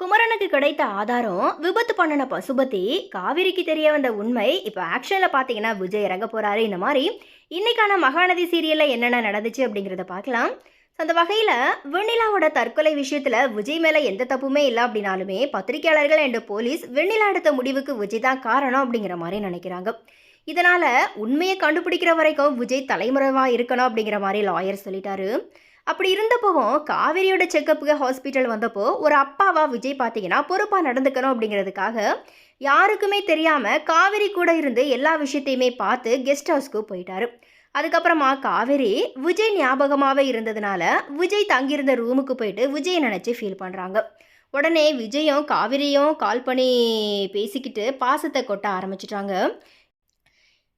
குமரனுக்கு கிடைத்த ஆதாரம் விபத்து பண்ணின பசுபதி காவிரிக்கு தெரிய வந்த உண்மை இப்போ ஆக்ஷனில் பார்த்தீங்கன்னா விஜய் இறங்க போகிறாரு இந்த மாதிரி இன்னைக்கான மகாநதி சீரியலில் என்னென்ன நடந்துச்சு அப்படிங்கிறத பார்க்கலாம். அந்த வகையில் வெண்ணிலாவோட தற்கொலை விஷயத்தில் விஜய் மேலே எந்த தப்புமே இல்லை அப்படின்னாலுமே பத்திரிகையாளர்கள் அண்ட் போலீஸ் வெண்ணிலா எடுத்த முடிவுக்கு விஜய் தான் காரணம் அப்படிங்கிற மாதிரி நினைக்கிறாங்க. இதனால் உண்மையை கண்டுபிடிக்கிற வரைக்கும் விஜய் தலைமுறைவாக இருக்கணும் அப்படிங்கிற மாதிரி லாயர் சொல்லிட்டாரு. அப்படி இருந்தப்போவும் காவேரியோட செக்கப்புக்கு ஹாஸ்பிட்டல் வந்தப்போ ஒரு அப்பாவா விஜய் பார்த்தீங்கன்னா பொறுப்பாக நடந்துக்கணும் அப்படிங்கிறதுக்காக யாருக்குமே தெரியாமல் காவேரி கூட இருந்து எல்லா விஷயத்தையுமே பார்த்து கெஸ்ட் ஹவுஸ்க்கு போயிட்டாரு. அதுக்கப்புறமா காவேரி விஜய் ஞாபகமாகவே இருந்ததுனால விஜய் தங்கியிருந்த ரூமுக்கு போயிட்டு விஜயை நினச்சி ஃபீல் பண்ணுறாங்க உடனே விஜயும் காவிரியும் கால் பண்ணி பேசிக்கிட்டு பாசத்தை கொட்ட ஆரம்பிச்சிட்டாங்க.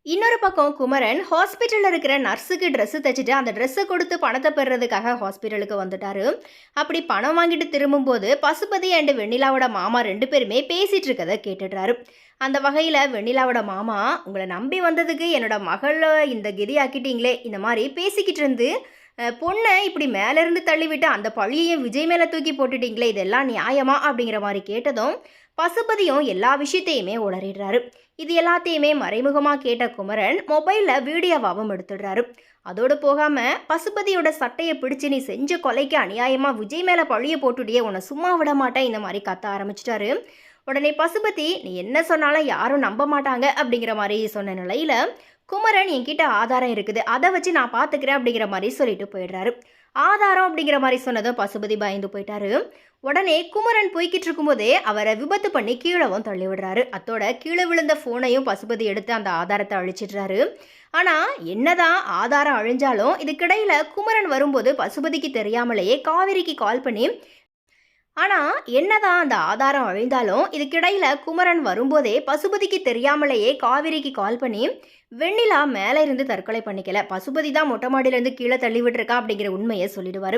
இன்னொரு பக்கம் குமரன் ஹாஸ்பிட்டலில் இருக்கிற நர்ஸுக்கு ட்ரெஸ்ஸு தைச்சிட்டு அந்த ட்ரெஸ்ஸை கொடுத்து பணத்தை பெறுறதுக்காக ஹாஸ்பிட்டலுக்கு வந்துட்டாரு. அப்படி பணம் வாங்கிட்டு திரும்பும்போது பசுபதி அண்ட் வெண்ணிலாவோட மாமா ரெண்டு பேருமே பேசிகிட்டு இருக்கதை கேட்டுடுறாரு. அந்த வகையில் வெண்ணிலாவோட மாமா உங்களை நம்பி வந்ததுக்கு என்னோட மகளை இந்த கெதியாக்கிட்டீங்களே இந்த மாதிரி பேசிக்கிட்டு இருந்து பொண்ணை இப்படி மேலேருந்து தள்ளிவிட்டு அந்த பழியையும் விஜய் மேலே தூக்கி போட்டுட்டீங்களே இதெல்லாம் நியாயமா? அப்படிங்கிற மாதிரி கேட்டதும் பசுபதியும் எல்லா விஷயத்தையுமே உளறிடுறாரு. இது எல்லாத்தையுமே மறைமுகமாக கேட்ட குமரன் மொபைலில் வீடியோவாகவும் எடுத்துடுறாரு. அதோடு போகாமல் பசுபதியோட சட்டையை பிடிச்சு நீ செஞ்ச கொலைக்கு அநியாயமாக விஜய் மேலே பழிய போட்டுடியே உன்னை சும்மா விட மாட்டேன் இந்த மாதிரி கத்த ஆரம்பிச்சிட்டாரு. உடனே பசுபதி நீ என்ன சொன்னாலும் யாரும் நம்ப மாட்டாங்க அப்படிங்கிற மாதிரி சொன்ன நிலையில் குமரன் என்கிட்ட ஆதாரம் இருக்குது. அதை வச்சு நான் பார்த்துக்கிறேன் அப்படிங்கிற மாதிரி சொல்லிட்டு போயிடுறாரு. ஆதாரம் அப்படிங்கிற மாதிரி சொன்னதும் பசுபதி பயந்து போயிட்டாரு. உடனே குமரன் போய்கிட்டு இருக்கும்போதே அவரை விபத்து பண்ணி கீழவும் தள்ளி விடுறாரு அத்தோட கீழே விழுந்த ஃபோனையும் பசுபதி எடுத்து அந்த ஆதாரத்தை அழிச்சிடுறாரு. ஆனால் என்னதான் ஆதாரம் அழிஞ்சாலும் இதுக்கிடையில் குமரன் வரும்போது பசுபதிக்கு தெரியாமலேயே காவேரிக்கு கால் பண்ணி ஆனால் என்னதான் அந்த ஆதாரம் அழிந்தாலும் இதுக்கிடையில் குமரன் வரும்போதே பசுபதிக்கு தெரியாமலேயே காவிரிக்கு கால் பண்ணி வெண்ணிலா மேலே இருந்து தற்கொலை பண்ணிக்கல. பசுபதி தான் மொட்டை மாடியிலேருந்து கீழே தள்ளி விட்டுருக்கா அப்படிங்கிற உண்மையை சொல்லிடுவார்.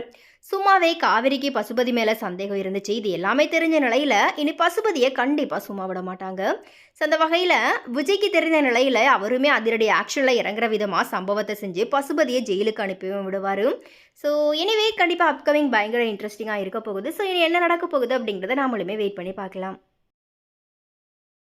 சும்மாவே காவிரிக்கு பசுபதி மேலே சந்தேகம் இருந்துச்சு. இது எல்லாமே தெரிஞ்ச நிலையில் இனி பசுபதியை கண்டிப்பாக சும்மா விட மாட்டாங்க. ஸோ அந்த வகையில் விஜய்க்கு தெரிஞ்ச நிலையில் அவருமே அதிரடி ஆக்ஷனில் இறங்குற விதமாக சம்பவத்தை செஞ்சு பசுபதியை ஜெயிலுக்கு அனுப்பியும் விடுவார். ஸோ எனிவே கண்டிப்பாக அப்கமிங் பயங்கர இன்ட்ரெஸ்டிங்காக இருக்க போகுது. ஸோ இனி என்ன நடக்க போகுது அப்படிங்கிறத நாமளுமே வெயிட் பண்ணி பார்க்கலாம்.